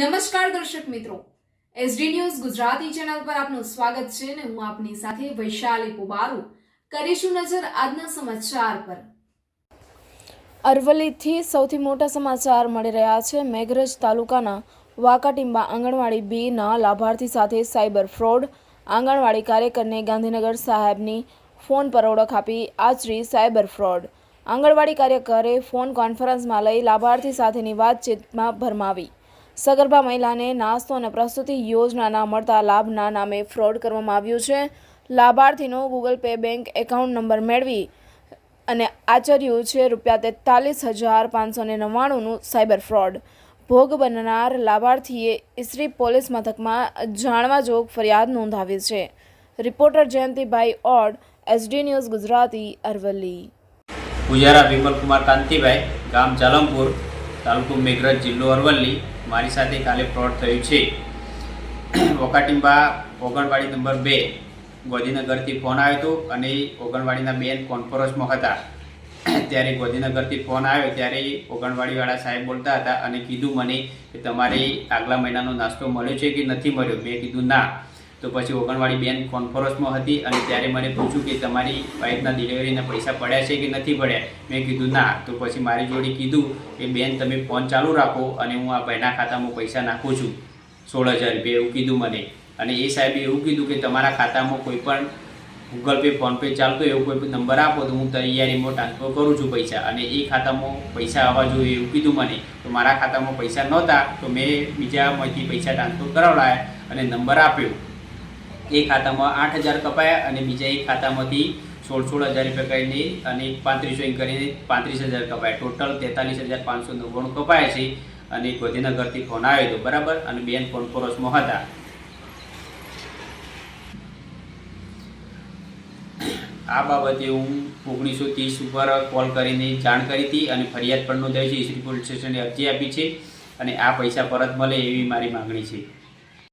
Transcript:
નમસ્કાર દર્શક મિત્રો. એસડી ન્યૂઝ ગુજરાતી ચેનલ પર આપનું સ્વાગત છે અને હું આપની સાથે વૈશાલી પુબારુ. કરીશું નજર આજના સમાચાર પર. અરવલ્લીથી સૌથી મોટા સમાચાર મળી રહ્યા છે. મેઘરજ તાલુકાના વાકાટીંબા આંગણવાડી બીના લાભાર્થી સાથે સાયબર ફ્રોડ. આંગણવાડી કાર્યકરને ગાંધીનગર સાહેબની ફોન પર ઓળખ આપી આચરી સાયબર ફ્રોડ. આંગણવાડી કાર્યકરે ફોન કોન્ફરન્સમાં લઈ લાભાર્થી સાથેની વાતચીતમાં ભરમાવી. સગર્ભા મહિલાને નાસ્તો અને પ્રસ્તુતિ યોજનાના મળતા લાભના નામે ફ્રોડ કરવામાં આવ્યું છે. લાભાર્થીનો Google Pay bank account number મેળવી અને આચર્યું છે રૂપિયા તેતાલીસ હજાર પાંચસો ને નવ્વાણુંનું સાયબર ફ્રોડ. ભોગ બનનાર લાભાર્થીએ ઇસરી પોલીસ મથકમાં જાણવા જોગ ફરિયાદ નોંધાવી છે. Reporter Jayantibhai Od, SD news Gujarati Aravalli. Pujara Vimalkumar Kantibhai, ગામ જાલમપુર. તાલુકો મેઘરજ જિલ્લો અરવલ્લી મારી સાથે કાલે ફ્રોડ થયું છે. વકાટીંબા ઓગણવાડી નંબર બે ગોધીનગરથી ફોન આવ્યો હતો અને ઓગણવાડીના બેન કોન્ફરન્સમાં હતા. ત્યારે ગોધીનગરથી ફોન આવ્યો ત્યારે ઓગણવાડીવાળા સાહેબ બોલતા હતા અને કીધું મને કે તમારે આગલા મહિનાનો નાસ્તો મળ્યો છે કે નથી મળ્યો? મેં કીધું, ના. તો પછી ઓગણવાડી બેન કોન્ફરન્સમાં હતી અને ત્યારે મને પૂછ્યું કે તમારી વાઈફના ડિલિવરીના પૈસા પડ્યા છે કે નથી પડ્યા? મેં કીધું, ના. તો પછી મારી જોડે કીધું કે, બેન, તમે ફોન ચાલુ રાખો અને હું આ ભાઈના ખાતામાં પૈસા નાખું છું. સોળ હજાર રૂપિયા એવું કીધું મને. અને એ સાહેબે એવું કીધું કે, તમારા ખાતામાં કોઈ પણ ગૂગલ પે ફોનપે ચાલતો એવો કોઈ નંબર આપો તો હું તૈયારીમાં ટ્રાન્સફર કરું છું પૈસા. અને એ ખાતામાં પૈસા આવવા જોઈએ એવું કીધું મને. તો મારા ખાતામાં પૈસા નહોતા તો મેં બીજામાંથી પૈસા ટ્રાન્સફર કરાવડાયા અને નંબર આપ્યો. એ ખાતામાં આઠ હજાર કપાયા અને બીજા એક ખાતામાંથી સોળ સોળ હજાર રૂપિયા કરીને અને પાંત્રીસો એમ કરીને પાંત્રીસ હજાર કપાયા. ટોટલ તેતાલીસ હજાર પાંચસો નવ્વાણું કપાયા છે અને ગોધીનગરથી ફોન આવ્યો હતો. બરાબર? અને બેન ફોન કોન્ફરન્સમાં હતા. આ બાબતે હું ઓગણીસો ત્રીસ ઉપર કોલ કરીને જાણ કરી હતી અને ફરિયાદ પણ નોંધાવી છે. ઈસરી પોલીસ સ્ટેશને અરજી આપી છે અને આ પૈસા પરત મળે એવી મારી માગણી છે.